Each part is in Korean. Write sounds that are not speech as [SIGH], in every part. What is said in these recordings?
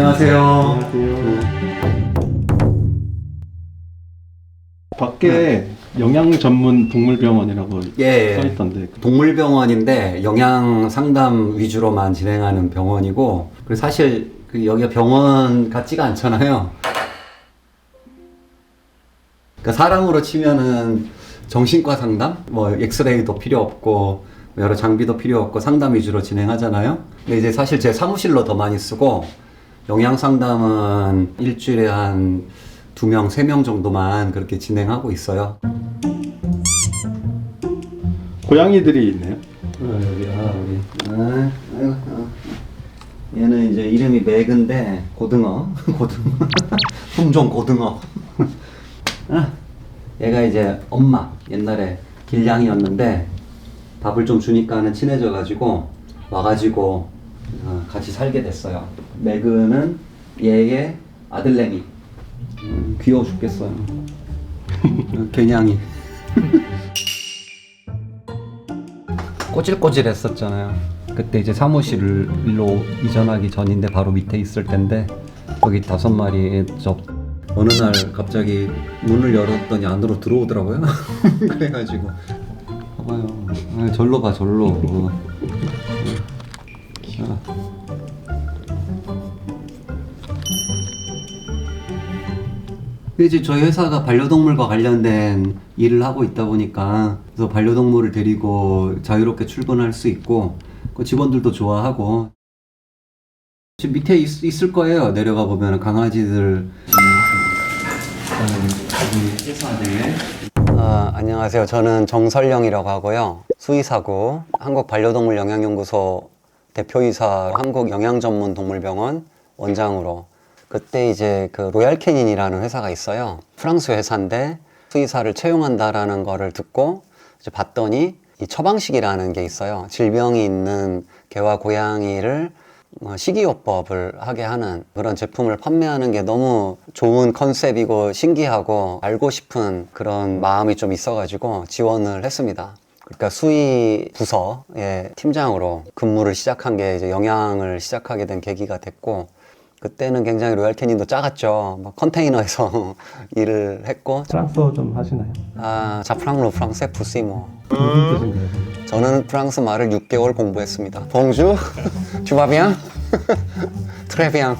안녕하세요. 안녕하세요. 밖에 영양 전문 동물병원이라고 예, 써 있던데 동물병원인데 영양 상담 위주로만 진행하는 병원이고 그리고 사실 그 여기가 병원 같지가 않잖아요. 그러니까 사람으로 치면은 정신과 상담, 뭐 엑스레이도 필요 없고 여러 장비도 필요 없고 상담 위주로 진행하잖아요. 근데 이제 사실 제 사무실로 더 많이 쓰고 영양 상담은 일주일에 한 두 명, 세 명 정도만 그렇게 진행하고 있어요. 고양이들이 있네요. 어, 여기야 우리. 아, 아이고, 어. 얘는 이제 이름이 맥인데 고등어, [LAUGHS] 고등어, [LAUGHS] 품종 고등어. [LAUGHS] 아, 얘가 이제 엄마 옛날에 길냥이였는데 밥을 좀 주니까는 친해져가지고 와가지고 어, 같이 살게 됐어요. 맥은 얘의 아들내미. 음, 귀여워 죽겠어요. 어, [LAUGHS] 개냥이. [LAUGHS] 꼬질꼬질했었잖아요. 그때 이제 사무실로 이전하기 전인데 바로 밑에 있을 텐데 거기 다섯 마리 저 어느 날 갑자기 문을 열었더니 안으로 들어오더라고요. [LAUGHS] 그래가지고 봐봐요. 아, 절로 봐 절로. 어. 이제 저희 회사가 반려동물과 관련된 일을 하고 있다 보니까 그래서 반려동물을 데리고 자유롭게 출근할 수 있고 그 직원들도 좋아하고 지금 밑에 있, 을 거예요. 내려가 보면 강아지들. 아, 안녕하세요. 저는 정설령이라고 하고요. 수의사고 한국반려동물 영양연구소 대표이사 한국영양전문동물병원 원장으로 그때 이제 그 로얄 캐닌이라는 회사가 있어요. 프랑스 회사인데 수의사를 채용한다라는 거를 듣고 이제 봤더니 이 처방식이라는 게 있어요. 질병이 있는 개와 고양이를 어, 식이요법을 하게 하는 그런 제품을 판매하는 게 너무 좋은 컨셉이고 신기하고 알고 싶은 그런 마음이 좀 있어가지고 지원을 했습니다. 그러니까 수의 부서의 팀장으로 근무를 시작한 게 이제 영양을 시작하게 된 계기가 됐고 그때는 굉장히 로얄 캐닌도 작았죠. 막 컨테이너에서 [LAUGHS] 일을 했고 프랑스어 좀 하시나요? 아 자프랑로 프랑세 부시모 무슨 뜻인가요? 저는 프랑스 말을 6개월 공부했습니다. 봉주, [LAUGHS] 주바비앙, [LAUGHS] 트레비앙.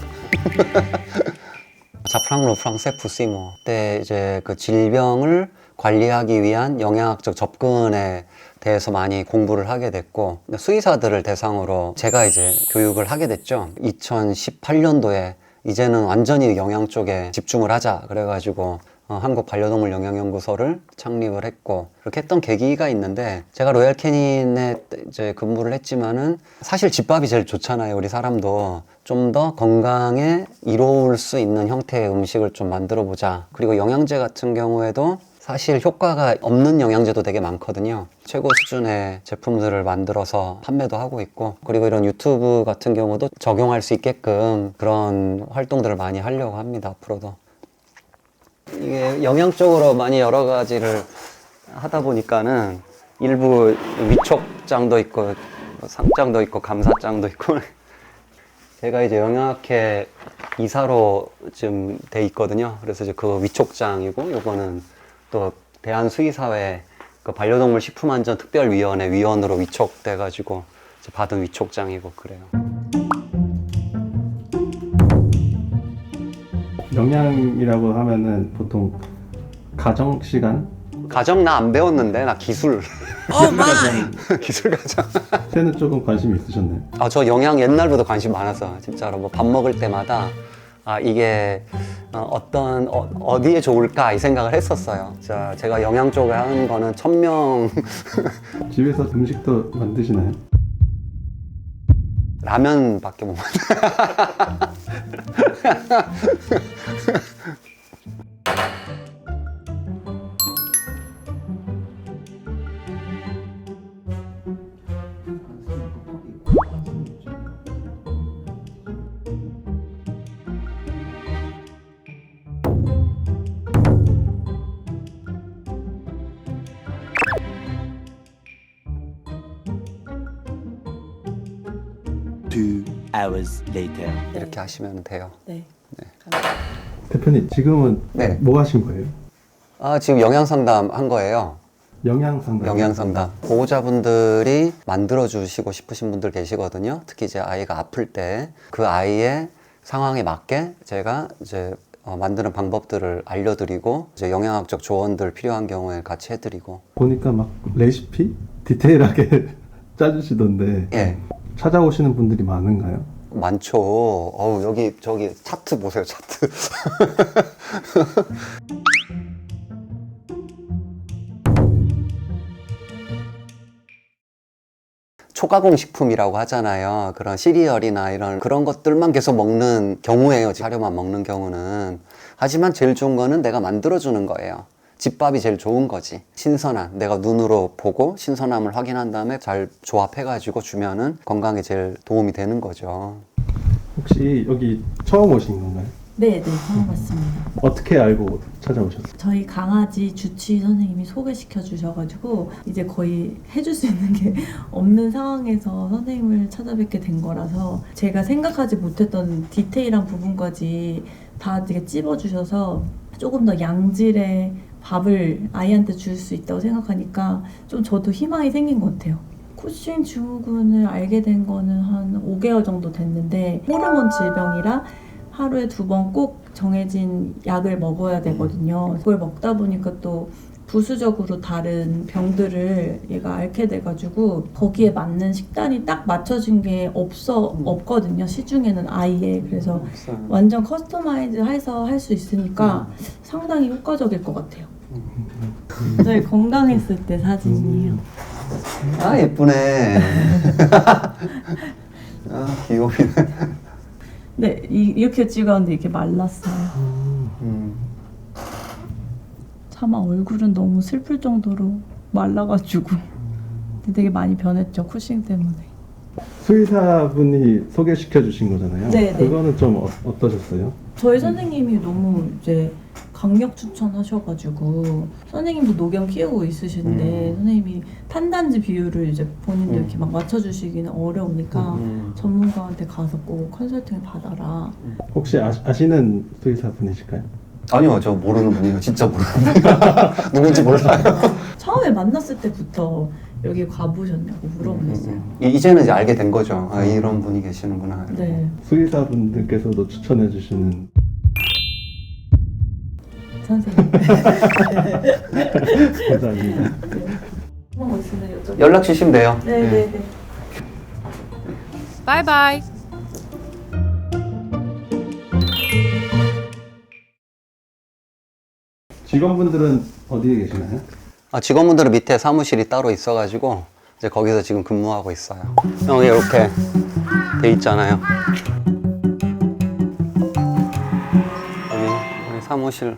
자프랑로 프랑세 푸시모. 그때 이제 그 질병을 관리하기 위한 영양학적 접근에 대해서 많이 공부를 하게 됐고 수의사들을 대상으로 제가 이제 교육을 하게 됐죠. 2018년도에 이제는 완전히 영양 쪽에 집중을 하자 그래가지고 어, 한국 반려동물 영양연구소를 창립을 했고 그렇게 했던 계기가 있는데 제가 로얄 캐닌에 이제 근무를 했지만은 사실 집밥이 제일 좋잖아요 우리 사람도 좀 더 건강에 이로울 수 있는 형태의 음식을 좀 만들어 보자 그리고 영양제 같은 경우에도 사실 효과가 없는 영양제도 되게 많거든요. 최고 수준의 제품들을 만들어서 판매도 하고 있고, 그리고 이런 유튜브 같은 경우도 적용할 수 있게끔 그런 활동들을 많이 하려고 합니다, 앞으로도. 이게 영양적으로 많이 여러 가지를 하다 보니까는 일부 위촉장도 있고, 상장도 있고, 감사장도 있고, [LAUGHS] 제가 이제 영양학회 이사로 지금 돼 있거든요. 그래서 이제 그 위촉장이고, 요거는 또 대한수의사회 그 반려동물 식품안전 특별위원회 위원으로 위촉돼가지고 받은 위촉장이고 그래요. 영양이라고 하면은 보통 가정 시간 가정 나 안 배웠는데 나 기술 [LAUGHS] 기술 가정. 새는 조금 관심 있으셨나요? 아 저 영양 옛날부터 관심 많았어 진짜로 뭐 밥 먹을 때마다 아 이게 어, 떤 어, 디에 좋을까 이 생각을 했었어요. 자 제가 영양 쪽에 하는 거는 천명 [LAUGHS] 집에서 음식도 만드시나요? 라면밖에 못 만들. [LAUGHS] Two hours later. 이렇게 하시면 돼요. 네. 감사합니다. 대표님 지금은 네. 뭐 하신 거예요? 아, 지금 영양 상담 한 거예요. 영양 상담. 영양 상담. 보호자분들이 만들어 주시고 싶으신 분들 계시거든요. 특히 이제 아이가 아플 때 그 아이의 상황에 맞게 제가 이제 어, 만드는 방법들을 알려드리고 이제 영양학적 조언들 필요한 경우에 같이 해드리고 보니까 막 레시피 디테일하게 [LAUGHS] 짜주시던데 예 찾아오시는 분들이 많은가요? 많죠. 어우 여기 저기 차트 보세요 차트. [LAUGHS] 초가공 식품이라고 하잖아요. 그런 시리얼이나 이런 그런 것들만 계속 먹는 경우에요. 사료만 먹는 경우는. 하지만 제일 좋은 거는 내가 만들어주는 거예요. 집밥이 제일 좋은 거지. 신선한. 내가 눈으로 보고 신선함을 확인한 다음에 잘 조합해가지고 주면은 건강에 제일 도움이 되는 거죠. 혹시 여기 처음 오신 건가요? 네, 네, 처음 봤습니다. 어떻게 알고 찾아오셨어요? 저희 강아지 주치 선생님이 소개시켜 주셔가지고 이제 거의 해줄 수 있는 게 [LAUGHS] 없는 상황에서 선생님을 찾아뵙게 된 거라서 제가 생각하지 못했던 디테일한 부분까지 다 되게 찝어주셔서 조금 더 양질의 밥을 아이한테 줄 수 있다고 생각하니까 좀 저도 희망이 생긴 것 같아요. 쿠싱 증후군을 알게 된 거는 한 5개월 정도 됐는데 호르몬 질병이라 하루에 두 번 꼭 정해진 약을 먹어야 되거든요. 그걸 먹다 보니까 또 부수적으로 다른 병들을 얘가 앓게 돼가지고 거기에 맞는 식단이 딱 맞춰진 게 없어 없거든요. 시중에는 아예 그래서 완전 커스터마이즈 해서 할 수 있으니까 상당히 효과적일 것 같아요. 저희 건강했을 때 사진이에요. 아 예쁘네. [LAUGHS] 아 귀여우네. 네, 이, 이렇게 찍었는데 이렇게 말랐어요. 음. 차마 얼굴은 너무 슬플 정도로 말라가지고 근데 되게 많이 변했죠 쿠싱 때문에 수의사분이 소개시켜 주신 거잖아요. 네, 네. 그거는 좀 어, 어떠셨어요? 저희 선생님이 너무 이제 강력 추천하셔가지고 선생님도 노견 키우고 있으신데 음. 선생님이 탄단지 비율을 이제 본인도 음. 이렇게 막 맞춰주시기는 어려우니까 음. 전문가한테 가서 꼭 컨설팅을 받아라 혹시 아, 아시는 수의사분이실까요? 아니요 저 모르는 분이에요. 진짜 모르는 분. [LAUGHS] 누군지 몰라요. 처음에 만났을 때부터 여기 가보셨냐고 물어보셨어요 음, 음. 이제는 이제 알게 된 거죠. 아 이런 분이 계시는구나. 네 수의사분들께서도 추천해 주시는 선생님 감사합니다. 뭐 있으면 여쭤 연락 주시면 돼요. 네 네네 Bye bye. 직원분들은 어디에 계시나요? 아, 직원분들은 밑에 사무실이 따로 있어가지고 이제 거기서 지금 근무하고 있어요. 여기 이렇게 돼 있잖아요. 여기, 여기 사무실